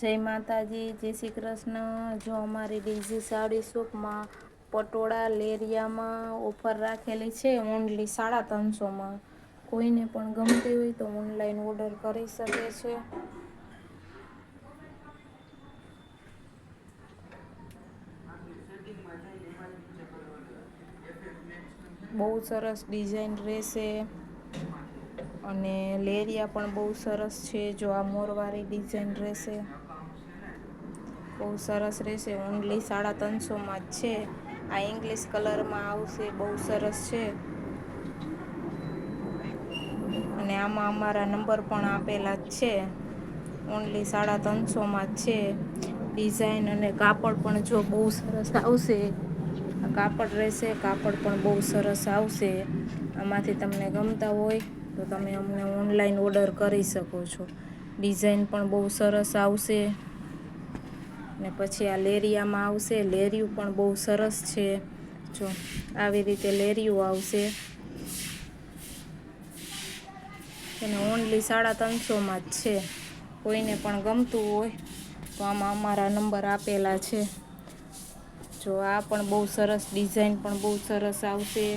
જય માતાજી, જય શ્રી કૃષ્ણ. જો અમારી ડીઝી સાડી શોપમાં પટોળા લેરિયામાં ઓફર રાખેલી છે ઓનલી સાડા ત્રણસોમાં. કોઈને પણ ગમતી હોય તો ઓનલાઈન ઓર્ડર કરી શકે છે. બહુ સરસ ડિઝાઇન રહેશે. અને લેરિયા પણ બહુ સરસ છે. જો આ મોરવાળી ડિઝાઇન રહેશે. બહુ સરસ રહેશે. ઓનલી સાડા ત્રણસોમાં જ છે. આ ઇંગ્લિશ કલરમાં આવશે. બહુ સરસ છે. અને આમાં અમારા નંબર પણ આપેલા જ છે. ઓનલી સાડા ત્રણસોમાં જ છે. ડિઝાઇન અને કાપડ પણ જો બહુ સરસ આવશે. કાપડ રહેશે. કાપડ પણ બહુ સરસ આવશે. આમાંથી તમને ગમતા હોય તો તમે અમને ઓનલાઈન ઓર્ડર કરી શકો છો. ડિઝાઇન પણ બહુ સરસ આવશે. ને પછી આ લેરિયામાં આવશે. લેરિયું પણ બહુ સરસ છે. જો, આવી રીતે લેરિયું આવશે. એને ઓનલી સાડા ત્રણસોમાં જ છે. કોઈને પણ ગમતું હોય તો આમાં અમારા નંબર આપેલા છે. જો, આ પણ બહુ સરસ ડિઝાઇન પણ બહુ સરસ આવશે.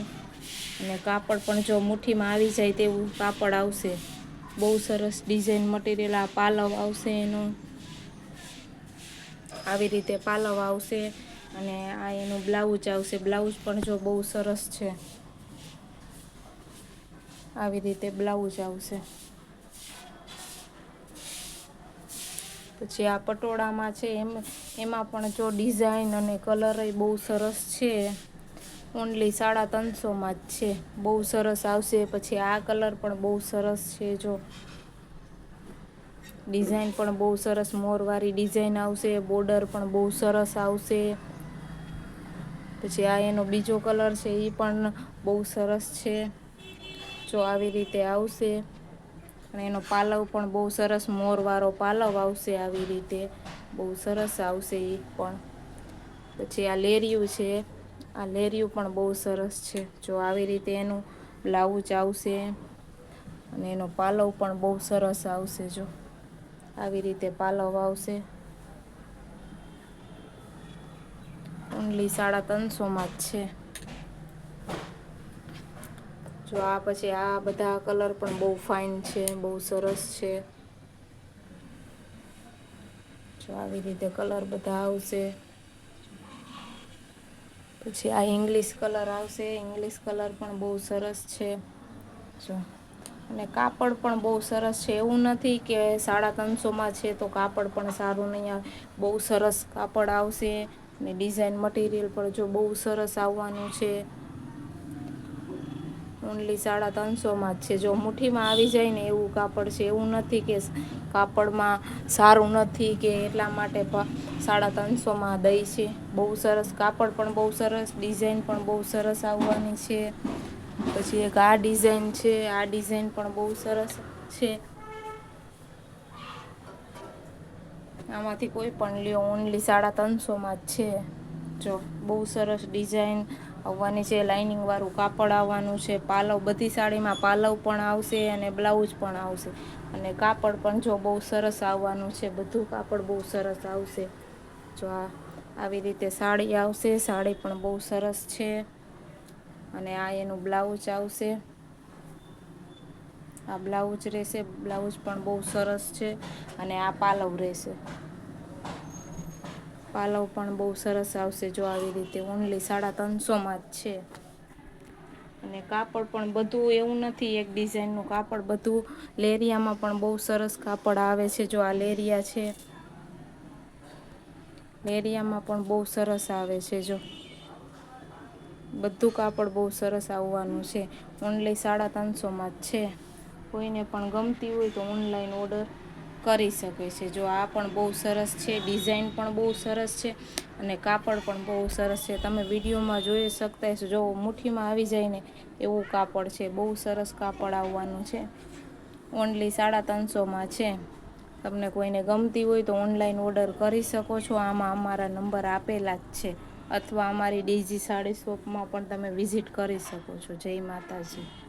અને કાપડ પણ જો મુઠ્ઠીમાં આવી જાય તેવું કાપડ આવશે. બહુ સરસ ડિઝાઇન મટીરિયલ આ પાલવ આવશે એનું. આવી રીતે પાલવ આવશે અને આ એનું બ્લાઉઝ આવશે. બ્લાઉઝ પણ જો બહુ સરસ છે. આવી રીતે બ્લાઉઝ આવશે. પછી આ પટોળામાં છે એમ, એમાં પણ જો ડિઝાઇન અને કલર બહુ સરસ છે. ઓનલી સાડા ત્રણસોમાં જ છે. બહુ સરસ આવશે. પછી આ કલર પણ બહુ સરસ છે જો. ડિઝાઇન પણ બહુ સરસ, મોરવાળી ડિઝાઇન આવશે, બોર્ડર પણ બહુ સરસ આવશે. પછી આ એનો બીજો કલર છે એ પણ બહુ સરસ છે. જો આવી રીતે આવશે. અને એનો પાલવ પણ બહુ સરસ, મોરવાળો પાલવ આવશે આવી રીતે. બહુ સરસ આવશે એ પણ. પછી આ લેરિયું છે, આ લેરિયું પણ બહુ સરસ છે. જો આવી રીતે એનું બ્લાઉઝ આવશે અને એનો પાલવ પણ બહુ સરસ આવશે જો. આવી રીતે પાલવ આવશે. ઓનલી સાડા ત્રણસોમાં જ છે. જો આ પછી આ બધા કલર પણ બહુ ફાઇન છે, બહુ સરસ છે. જો આવી રીતે કલર બધા આવશે. પછી આ ઇંગ્લિશ કલર આવશે. ઇંગ્લિશ કલર પણ બહુ સરસ છે. જો અને કાપડ પણ બહુ સરસ છે. એવું નથી કે સાડા ત્રણસોમાં છે તો કાપડ પણ સારું નહીં આવે. બહુ સરસ કાપડ આવશે અને ડિઝાઇન મટીરિયલ પણ જો બહુ સરસ આવવાનું છે. ઓનલી સાડા ત્રણસોમાં જ છે. જો મુઠ્ઠીમાં આવી જાય ને એવું કાપડ છે. એવું નથી કે કાપડમાં સારું નથી કે એટલા માટે સાડા ત્રણસોમાં દઈ છે. બહુ સરસ કાપડ પણ બહુ સરસ, ડિઝાઇન પણ બહુ સરસ આવવાની છે. પછી એક આ ડિઝાઇન છે, આ ડિઝાઇન પણ બહુ સરસ છે. આમાંથી કોઈ પણ લ્યો ઓનલી સાડા ત્રણસોમાં જ છે. જો, બહુ સરસ ડિઝાઇન આવવાની છે લાઇનિંગવાળું કાપડ આવવાનું છે, પાલવ, બધી સાડીમાં પાલવ પણ આવશે અને બ્લાઉઝ પણ આવશે. અને કાપડ પણ જો બહુ સરસ આવવાનું છે, બધું કાપડ બહુ સરસ આવશે. જો આ, આવી રીતે સાડી આવશે, સાડી પણ બહુ સરસ છે. અને આ એનું બ્લાઉઝ આવશે. આ બ્લાઉઝ રહેશે. બ્લાઉઝ પણ બહુ સરસ છે અને આ પાલવ રહેશે. પાલવ પણ બહુ સરસ આવશે જો આવી રીતે ઓનલી સાડા ત્રણસોમાં જ છે. અને કાપડ પણ બધું એવું નથી, એક ડિઝાઇનનું કાપડ બધું. લેરિયામાં પણ બહુ સરસ કાપડ આવે છે જો આ લેરિયા છે. લેરિયામાં પણ બહુ સરસ આવે છે જો. બધું કાપડ બહુ સરસ આવવાનું છે. ઓનલાઈન સાડા ત્રણસોમાં જ છે. કોઈને પણ ગમતી હોય તો ઓનલાઈન ઓર્ડર કરી શકે છે. જો આ પણ બહુ સરસ છે ડિઝાઇન પણ બહુ સરસ છે અને કાપડ પણ બહુ સરસ છે. તમે વિડીયોમાં જોઈ શકતા હશો, જો મુઠ્ઠીમાં આવી જાય ને એવું કાપડ છે. બહુ સરસ કાપડ આવવાનું છે. ઓનલી સાડા ત્રણસોમાં છે. તમને કોઈને ગમતી હોય તો ઓનલાઈન ઓર્ડર કરી શકો છો. આમાં અમારા નંબર આપેલા જ છે. અથવા અમારી ડીઝી સાડી શોપમાં પણ તમે વિઝિટ કરી શકો છો. જય માતાજી.